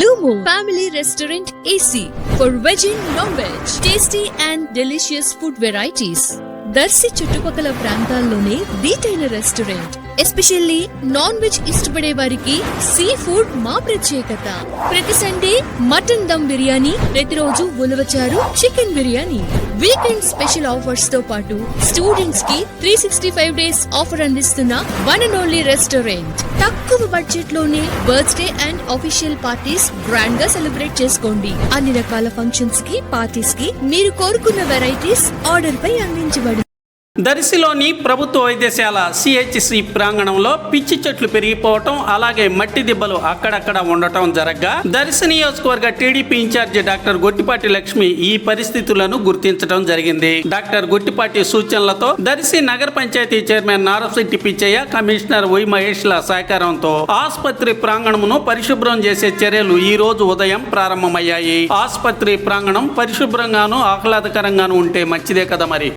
Lumo Family Restaurant AC for veg and non-veg. Tasty and delicious food varieties. Darsi చుట్టుపక్కల ప్రాంతాల్లోనే దీటైన restaurant. Especially non veg ఇష్టపడే వారికి sea food మా ప్రత్యేకత. ప్రతి సండే మటన్ దమ్ బిర్యానీ ప్రతిరోజు ఉలవచారు చికెన్ బిర్యానీ. వీకెండ్ స్పెషల్ ఆఫర్స్తో పాటు స్టూడెంట్స్కి three sixty five days offer అందిస్తున్న వన్ అండ్ ఓన్లీ రెస్టారెంట్. తక్కువ బడ్జెట్లోనే బర్త్డే అండ్ ఆఫీషియల్ పార్టీస్ గ్రాండ్గా సెలబ్రేట్ చేసుకోండి. అన్ని రకాల ఫంక్షన్స్కి పార్టీస్కి మీరు కోరుకున్న వెరైటీస్ ఆర్డర్ పై అందించబడి దరిసిలోని ప్రభుత్వ వైద్యశాల సిహెచ్సి ప్రాంగణంలో పిచ్చి చెట్లు పెరిగిపోవటం అలాగే మట్టి దిబ్బలు అక్కడక్కడ ఉండటం జరగ్గా. దర్శి నియోజకవర్గ TDP incharge doctor Gottipati Lakshmi ఈ పరిస్థితులను గుర్తించడం జరిగింది. డాక్టర్ గొట్టిపాటి సూచనలతో దరిశి నగర panchayat chairman Narasetti Pichaiah commissioner Y మహేష్ల సహకారంతో ఆసుపత్రి ప్రాంగణమును పరిశుభ్రం చేసే చర్యలు ఈ రోజు ఉదయం ప్రారంభమయ్యాయి. ఆసుపత్రి ప్రాంగణం పరిశుభ్రంగాను ఆహ్లాదకరంగాను ఉంటే మంచిదే కదా మరి?